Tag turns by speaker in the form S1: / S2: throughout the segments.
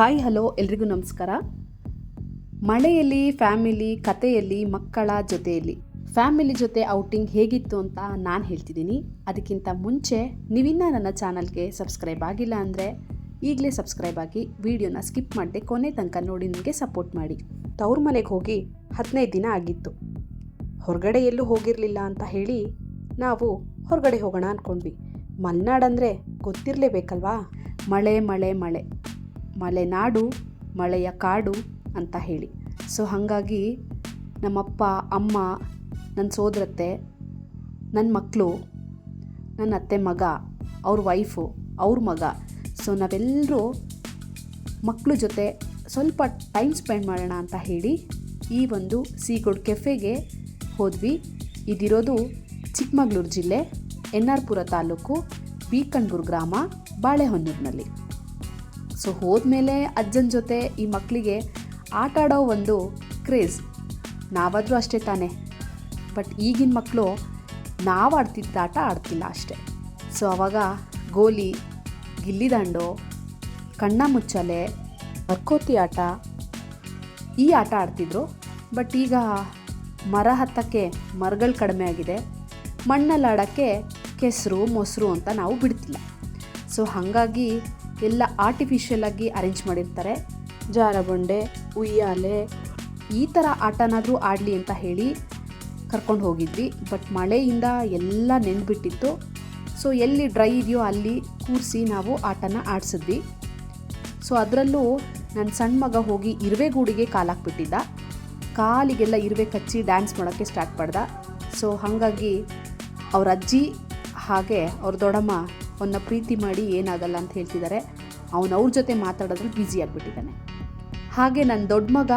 S1: Hi, hello, ಎಲ್ರಿಗೂ ನಮಸ್ಕಾರ. ಮಳೆಯಲ್ಲಿ, ಫ್ಯಾಮಿಲಿ ಕಥೆಯಲ್ಲಿ ಮಕ್ಕಳ ಜೊತೆಯಲ್ಲಿ. ಫ್ಯಾಮಿಲಿ ಜೊತೆ ಔಟಿಂಗ್ ಹೇಗಿತ್ತು ಅಂತ ನಾನು ಹೇಳ್ತಿದ್ದೀನಿ. ಅದಕ್ಕಿಂತ ಮುಂಚೆ ನೀವಿನ್ನ ನನ್ನ ಚಾನಲ್ಗೆ ಸಬ್ಸ್ಕ್ರೈಬ್ ಆಗಿಲ್ಲ ಅಂದರೆ ಈಗಲೇ ಸಬ್ಸ್ಕ್ರೈಬ್ ಆಗಿ ವಿಡಿಯೋನ ಸ್ಕಿಪ್ ಮಾಡದೆ ಕೊನೆ ತನಕ ನೋಡಿ ನನಗೆ ಸಪೋರ್ಟ್ ಮಾಡಿ. ತವ್ರ ಮನೆಗೆ ಹೋಗಿ ಹದಿನೈದು ದಿನ ಆಗಿತ್ತು. ಹೊರಗಡೆ ಎಲ್ಲೂ ಹೋಗಿರಲಿಲ್ಲ ಅಂತ ಹೇಳಿ ನಾವು ಹೊರಗಡೆ ಹೋಗೋಣ ಅಂದ್ಕೊಂಡ್ವಿ ಮಲೆನಾಡಂದರೆ ಗೊತ್ತಿರಲೇಬೇಕಲ್ವಾ? ಮಳೆ ಮಳೆ ಮಳೆ. ಮಲೆನಾಡು ಮಳೆಯ ಕಾಡು ಅಂತ ಹೇಳಿ. ಸೊ ಹಾಗಾಗಿ ನಮ್ಮಪ್ಪ, ಅಮ್ಮ ನನ್ನ ಸೋದರತ್ತೆ ನನ್ನ ಮಕ್ಕಳು ನನ್ನ ಅತ್ತೆ ಮಗ, ಅವ್ರ ವೈಫು ಅವ್ರ ಮಗ. ಸೊ ನಾವೆಲ್ಲರೂ ಮಕ್ಕಳ ಜೊತೆ ಸ್ವಲ್ಪ ಟೈಮ್ ಸ್ಪೆಂಡ್ ಮಾಡೋಣ ಅಂತ ಹೇಳಿ ಈ ಒಂದು ಸೀಗೋಡ್ ಕೆಫೆಗೆ ಹೋದ್ವಿ. ಇದಿರೋದು ಚಿಕ್ಕಮಗಳೂರು ಜಿಲ್ಲೆ ಎನ್ ಆರ್ ಪುರ ತಾಲೂಕು ಬೀಕಣ್ಬೂರು ಗ್ರಾಮ ಬಾಳೆಹೊನ್ನೂರಿನಲ್ಲಿ. ಸೊ ಹೋದ್ಮೇಲೆ ಅಜ್ಜನ ಜೊತೆ ಈ ಮಕ್ಕಳಿಗೆ ಆಟ ಆಡೋ ಒಂದು ಕ್ರೇಜ್. ನಾವಾದರೂ ಅಷ್ಟೇ ತಾನೇ. ಬಟ್ ಈಗಿನ ಮಕ್ಕಳು ನಾವು ಆಡ್ತಿದ್ದ ಆಟ ಆಡ್ತಿಲ್ಲ ಅಷ್ಟೆ. ಸೊ ಅವಾಗ ಗೋಲಿ ಗಿಲ್ಲಿದಾಂಡು ಕಣ್ಣ ಮುಚ್ಚಲೆ ಬರ್ಕೋತಿ ಆಟ ಈ ಆಟ ಆಡ್ತಿದ್ರು. ಬಟ್ ಈಗ ಮರ ಹತ್ತಕ್ಕೆ ಮರಗಳು ಕಡಿಮೆ ಆಗಿದೆ. ಮಣ್ಣಲ್ಲಿ ಆಡೋಕ್ಕೆ ಕೆಸರು, ಮೊಸರು ಅಂತ ನಾವು ಬಿಡ್ತಿಲ್ಲ. ಸೊ ಹಾಗಾಗಿ ಎಲ್ಲ ಆರ್ಟಿಫಿಷಿಯಲ್ ಆಗಿ ಅರೇಂಜ್ ಮಾಡಿರ್ತಾರೆ. ಜಾರಬಂಡೆ, ಉಯ್ಯಾಲೆ, ಈ ಥರ ಆಟನಾದರೂ ಆಡಲಿ ಅಂತ ಹೇಳಿ ಕರ್ಕೊಂಡು ಹೋಗಿದ್ವಿ. ಬಟ್ ಮಳೆಯಿಂದ ಎಲ್ಲ ನೆಂದ್ಬಿಟ್ಟಿತ್ತು ಸೊ ಎಲ್ಲಿ ಡ್ರೈ ಇದೆಯೋ ಅಲ್ಲಿ ಕೂರಿಸಿ ನಾವು ಆಟನ ಆಡಿಸಿದ್ವಿ. ಸೊ ಅದರಲ್ಲೂ ನನ್ನ ಸಣ್ಣ ಮಗ ಹೋಗಿ ಇರುವೆಗೂಡಿಗೆ ಕಾಲಾಕ್ಬಿಟ್ಟಿದ್ದ. ಕಾಲಿಗೆಲ್ಲ ಇರುವೆ ಕಚ್ಚಿ ಡ್ಯಾನ್ಸ್ ಮಾಡೋಕ್ಕೆ ಸ್ಟಾರ್ಟ್ ಮಾಡ್ದ. ಸೊ ಹಾಗಾಗಿ ಅವ್ರ ಅಜ್ಜಿ ಹಾಗೆ ಅವ್ರ ದೊಡ್ಡಮ್ಮ ಅವನ್ನ ಪ್ರೀತಿ ಮಾಡಿ ಏನಾಗಲ್ಲ ಅಂತ ಹೇಳ್ತಿದ್ದಾರೆ. ಅವನು ಅವ್ರ ಜೊತೆ ಮಾತಾಡೋದ್ರಲ್ಲಿ ಬ್ಯುಸಿ ಆಗಿಬಿಟ್ಟಿದ್ದಾನೆ. ಹಾಗೆ ನನ್ನ ದೊಡ್ಡ ಮಗ,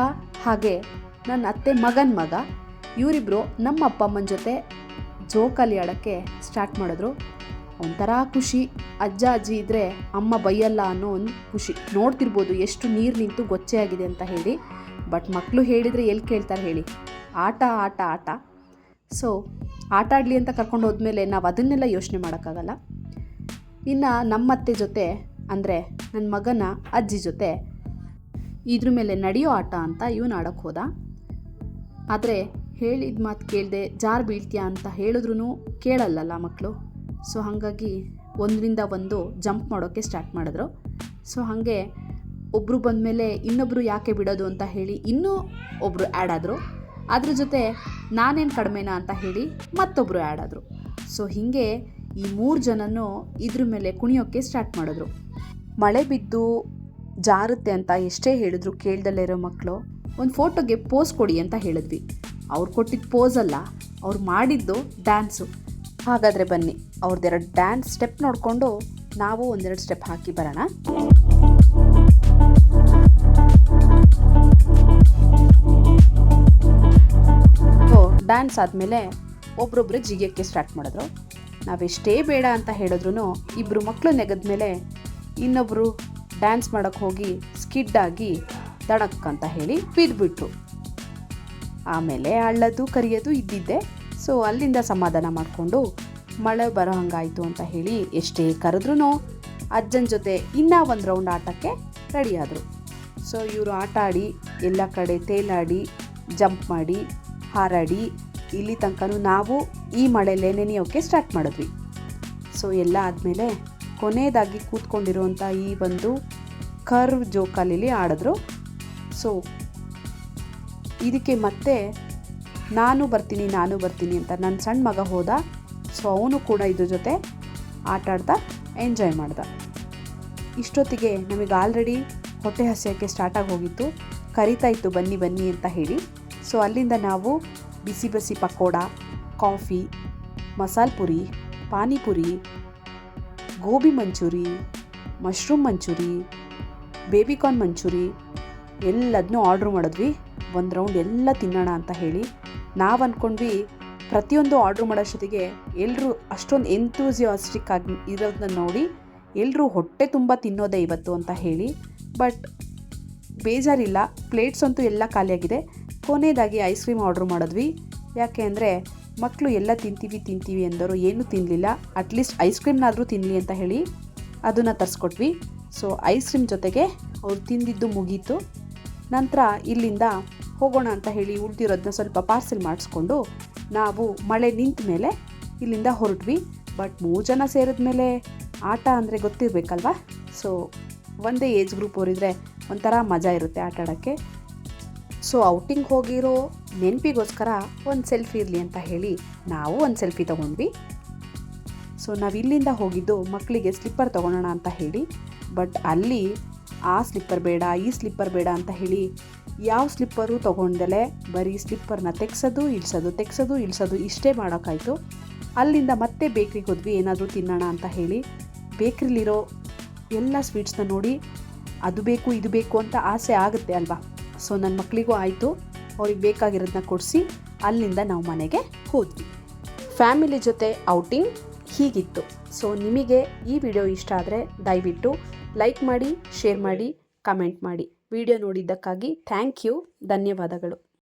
S1: ಹಾಗೆ ನನ್ನ ಅತ್ತೆ ಮಗನ ಮಗ ಇವರಿಬ್ಬರು ನಮ್ಮ ಅಪ್ಪ ಅಮ್ಮನ ಜೊತೆ ಜೋಕಾಲಿ ಆಡೋಕ್ಕೆ ಸ್ಟಾರ್ಟ್ ಮಾಡಿದ್ರು. ಒಂಥರ ಖುಷಿ. ಅಜ್ಜ, ಅಜ್ಜಿ ಇದ್ದರೆ ಅಮ್ಮ ಬೈಯಲ್ಲ ಅನ್ನೋ ಒಂದು ಖುಷಿ. ನೋಡ್ತಿರ್ಬೋದು ಎಷ್ಟು ನೀರು ನಿಂತು ಗೊಚ್ಚೆ ಆಗಿದೆ ಅಂತ ಹೇಳಿ. ಬಟ್ ಮಕ್ಕಳು ಹೇಳಿದರೆ ಎಲ್ಲಿ ಕೇಳ್ತಾರೆ ಹೇಳಿ. ಆಟ ಆಟ ಆಟ. ಸೊ ಆಟ ಆಡಲಿ ಅಂತ ಕರ್ಕೊಂಡು ಹೋದ್ಮೇಲೆ ನಾವು ಅದನ್ನೆಲ್ಲ ಯೋಚನೆ ಮಾಡೋಕ್ಕಾಗಲ್ಲ. ಇನ್ನು ನಮ್ಮತ್ತೆ ಜೊತೆ, ಅಂದರೆ ನನ್ನ ಮಗನ ಅಜ್ಜಿ ಜೊತೆ ಇದ್ರ ಮೇಲೆ ನಡೆಯೋ ಆಟ ಅಂತ ಇವನು ಆಡೋಕ್ಕೆ ಹೋದ. ಆದರೆ ಹೇಳಿದ ಮಾತು ಕೇಳದೆ ಜಾರ್ ಬೀಳ್ತೀಯಾ ಅಂತ ಹೇಳಿದ್ರೂ ಕೇಳಲ್ಲಲ್ಲ ಮಕ್ಕಳು ಸೊ ಹಾಗಾಗಿ ಒಂದರಿಂದ ಒಂದು ಜಂಪ್ ಮಾಡೋಕ್ಕೆ ಸ್ಟಾರ್ಟ್ ಮಾಡಿದ್ರು. ಸೊ ಹಾಗೆ ಒಬ್ಬರು ಬಂದಮೇಲೆ ಇನ್ನೊಬ್ಬರು ಯಾಕೆ ಬಿಡೋದು ಅಂತ ಹೇಳಿ ಇನ್ನೂ ಒಬ್ಬರು ಆ್ಯಡ್ ಆದರು. ಅದ್ರ ಜೊತೆ ನಾನೇನು ಕಡಿಮೆನಾ ಅಂತ ಹೇಳಿ ಮತ್ತೊಬ್ಬರು ಆ್ಯಡ್ ಆದರು. ಸೊ ಹೀಗೆ ಈ ಮೂರು ಜನನೂ ಇದ್ರ ಮೇಲೆ ಕುಣಿಯೋಕ್ಕೆ ಸ್ಟಾರ್ಟ್ ಮಾಡಿದ್ರು. ಮಳೆ ಬಿದ್ದು ಜಾರುತ್ತೆ ಅಂತ ಎಷ್ಟೇ ಹೇಳಿದ್ರು ಕೇಳ್ದಲ್ಲೇ ಇರೋ ಮಕ್ಕಳು ಒಂದು ಫೋಟೋಗೆ ಪೋಸ್ ಕೊಡಿ ಅಂತ ಹೇಳಿದ್ವಿ. ಅವ್ರು ಕೊಟ್ಟಿದ್ದ ಪೋಸ್ ಅಲ್ಲ, ಅವ್ರು ಮಾಡಿದ್ದು ಡ್ಯಾನ್ಸು ಹಾಗಾದರೆ ಬನ್ನಿ ಅವ್ರದ್ದೆರಡು ಡ್ಯಾನ್ಸ್ ಸ್ಟೆಪ್ ನೋಡಿಕೊಂಡು ನಾವು ಒಂದೆರಡು ಸ್ಟೆಪ್ ಹಾಕಿ ಬರೋಣ. ಡ್ಯಾನ್ಸ್ ಆದಮೇಲೆ ಒಬ್ರೊಬ್ರು ಜಿಗಿಯೋಕ್ಕೆ ಸ್ಟಾರ್ಟ್ ಮಾಡಿದ್ರು. ನಾವೆಷ್ಟೇ ಬೇಡ ಅಂತ ಹೇಳಿದ್ರು ಇಬ್ಬರು ಮಕ್ಕಳು ನೆಗೆದ ಮೇಲೆ ಇನ್ನೊಬ್ಬರು ಡ್ಯಾನ್ಸ್ ಮಾಡೋಕ್ಕೆ ಹೋಗಿ ಸ್ಕಿಡ್ ಆಗಿ ದಡಕ್ ಅಂತ ಹೇಳಿ ಬಿದ್ದುಬಿಟ್ರು ಆಮೇಲೆ ಅಳ್ಳೋದು ಕರಿಯೋದು ಇದ್ದಿದ್ದೆ. ಸೊ ಅಲ್ಲಿಂದ ಸಮಾಧಾನ ಮಾಡಿಕೊಂಡು ಮಳೆ ಬರೋ ಹಂಗಾಯಿತು ಅಂತ ಹೇಳಿ ಎಷ್ಟೇ ಕರೆದ್ರೂ ಅಜ್ಜನ ಜೊತೆ ಇನ್ನೂ ಒಂದು ರೌಂಡ್ ಆಟಕ್ಕೆ ರೆಡಿಯಾದರು ಸೊ ಇವರು ಆಟ ಆಡಿ ಎಲ್ಲ ಕಡೆ ತೇಲಾಡಿ ಜಂಪ್ ಮಾಡಿ, ಹಾರಾಡಿ ಇಲ್ಲಿ ತನಕನೂ ನಾವು ಈ ಮಳೆಯಲ್ಲೇ ನೆನೆಯೋಕ್ಕೆ ಸ್ಟಾರ್ಟ್ ಮಾಡಿದ್ವಿ. ಸೊ ಎಲ್ಲ ಆದಮೇಲೆ ಕೊನೆಯದಾಗಿ ಕೂತ್ಕೊಂಡಿರುವಂಥ ಈ ಒಂದು ಕರ್ವ್ ಜೋಕಾಲಿಲಿ ಆಡಿದ್ರು. ಸೊ ಇದಕ್ಕೆ ಮತ್ತೆ ನಾನು ಬರ್ತೀನಿ ನಾನು ಬರ್ತೀನಿ ಅಂತ ನನ್ನ ಸಣ್ಣ ಮಗ ಹೋದ. ಸೊ ಅವನು ಕೂಡ ಇದ್ರ ಜೊತೆ ಆಟ ಆಡ್ತಾ ಎಂಜಾಯ್ ಮಾಡ್ದ. ಇಷ್ಟೊತ್ತಿಗೆ ನಮಗೆ ಆಲ್ರೆಡಿ ಹೊಟ್ಟೆ ಹಸಿಯೋಕ್ಕೆ ಸ್ಟಾರ್ಟ್ ಆಗಿ ಹೋಗಿತ್ತು. ಕರಿತಾ ಇತ್ತು, ಬನ್ನಿ ಬನ್ನಿ ಅಂತ ಹೇಳಿ. ಸೊ ಅಲ್ಲಿಂದ ನಾವು ಬಿಸಿ ಬಿಸಿ pakoda, coffee, masala puri, panipuri, gobi manchuri, mushroom manchuri baby corn manchuri ಎಲ್ಲದನ್ನೂ ಆರ್ಡ್ರ್ ಮಾಡಿದ್ವಿ. ಒಂದು ರೌಂಡ್ ಎಲ್ಲ ತಿನ್ನೋಣ ಅಂತ ಹೇಳಿ. ನಾವು ಅಂದ್ಕೊಂಡ್ವಿ ಪ್ರತಿಯೊಂದು ಆರ್ಡ್ರ್ ಮಾಡೋಷ್ಟೊತ್ತಿಗೆ ಎಲ್ಲರೂ ಅಷ್ಟೊಂದು ಎಂತೂಸಿಯಾಸ್ಟಿಕ್ ಆಗಿ ಇರೋದನ್ನ ನೋಡಿ ಎಲ್ಲರೂ ಹೊಟ್ಟೆ ತುಂಬ ತಿನ್ನೋದೇ ಇವತ್ತು ಅಂತ ಹೇಳಿ. ಬಟ್ ಬೇಜಾರಿಲ್ಲ ಪ್ಲೇಟ್ಸ್ ಅಂತೂ ಎಲ್ಲ ಖಾಲಿಯಾಗಿದೆ. ಕೊನೆಯದಾಗಿ ಐಸ್ ಕ್ರೀಮ್ ಆರ್ಡ್ರ್ ಮಾಡಿದ್ವಿ. ಯಾಕೆ ಅಂದರೆ ಮಕ್ಕಳು ಎಲ್ಲ ತಿಂತೀವಿ ತಿಂತೀವಿ ಎಂದರು, ಏನೂ ತಿನ್ನಲಿಲ್ಲ ಅಟ್ಲೀಸ್ಟ್ ಐಸ್ ಕ್ರೀಮ್ನಾದರೂ ತಿನ್ನಲಿ ಅಂತ ಹೇಳಿ ಅದನ್ನು ತರಿಸ್ಕೊಟ್ವಿ. ಸೊ ಐಸ್ ಕ್ರೀಮ್ ಜೊತೆಗೆ ಅವ್ರು ತಿಂದಿದ್ದು ಮುಗೀತು. ನಂತರ ಇಲ್ಲಿಂದ ಹೋಗೋಣ ಅಂತ ಹೇಳಿ ಉಳಿದಿರೋದನ್ನ ಸ್ವಲ್ಪ ಪಾರ್ಸೆಲ್ ಮಾಡಿಸ್ಕೊಂಡು ನಾವು ಮಳೆ ನಿಂತ ಮೇಲೆ ಇಲ್ಲಿಂದ ಹೊರಟ್ವಿ. ಬಟ್ ಮೂರು ಜನ ಸೇರಿದ ಮೇಲೆ ಆಟ ಅಂದರೆ ಗೊತ್ತಿರಬೇಕಲ್ವ? ಸೊ ಒಂದೇ ಏಜ್ ಗ್ರೂಪ್ ಅವರಿದ್ರೆ ಒಂಥರ ಮಜಾ ಇರುತ್ತೆ ಆಟ ಆಡೋಕ್ಕೆ ಸೊ ಔಟಿಂಗ್ ಹೋಗಿರೋ ನೆನಪಿಗೋಸ್ಕರ ಒಂದು ಸೆಲ್ಫಿ ಇರಲಿ ಅಂತ ಹೇಳಿ ನಾವು ಒಂದು ಸೆಲ್ಫಿ ತೊಗೊಂಡ್ವಿ. ಸೊ ನಾವು ಇಲ್ಲಿಂದ ಹೋಗಿದ್ದು ಮಕ್ಕಳಿಗೆ ಸ್ಲಿಪ್ಪರ್ ತೊಗೊಳೋಣ ಅಂತ ಹೇಳಿ ಬಟ್ ಅಲ್ಲಿ ಆ ಸ್ಲಿಪ್ಪರ್ ಬೇಡ, ಈ ಸ್ಲಿಪ್ಪರ್ ಬೇಡ ಅಂತ ಹೇಳಿ ಯಾವ ಸ್ಲಿಪ್ಪರು ತೊಗೊಂಡಲೇ ಬರೀ ಸ್ಲಿಪ್ಪರ್ನ ತೆಗ್ಸೋದು, ಇಳಿಸೋದು ತೆಗ್ಸೋದು, ಇಳಿಸೋದು ಇಷ್ಟೇ ಮಾಡೋಕ್ಕಾಯಿತು ಅಲ್ಲಿಂದ ಮತ್ತೆ ಬೇಕ್ರಿಗೆ ಹೋದ್ವಿ, ಏನಾದರೂ ತಿನ್ನೋಣ ಅಂತ ಹೇಳಿ. ಬೇಕ್ರಿಲಿರೋ ಎಲ್ಲ ಸ್ವೀಟ್ಸ್ನ ನೋಡಿ, ಅದು ಬೇಕು, ಇದು ಬೇಕು ಅಂತ ಆಸೆ ಆಗುತ್ತೆ ಅಲ್ವಾ? ಸೊ ನನ್ನ ಮಕ್ಕಳಿಗೂ ಆಯಿತು. ಅವ್ರಿಗೆ ಬೇಕಾಗಿರೋದನ್ನ ಕೊಡಿಸಿ. ಅಲ್ಲಿಂದ ನಾವು ಮನೆಗೆ ಹೋದ್ವಿ. ಫ್ಯಾಮಿಲಿ ಜೊತೆ ಔಟಿಂಗ್ ಹೀಗಿತ್ತು. ಸೊ ನಿಮಗೆ ಈ ವಿಡಿಯೋ ಇಷ್ಟ ಆದರೆ ದಯವಿಟ್ಟು ಲೈಕ್ ಮಾಡಿ, ಶೇರ್ ಮಾಡಿ, ಕಮೆಂಟ್ ಮಾಡಿ. ವಿಡಿಯೋ ನೋಡಿದ್ದಕ್ಕಾಗಿ ಥ್ಯಾಂಕ್ ಯು. ಧನ್ಯವಾದಗಳು.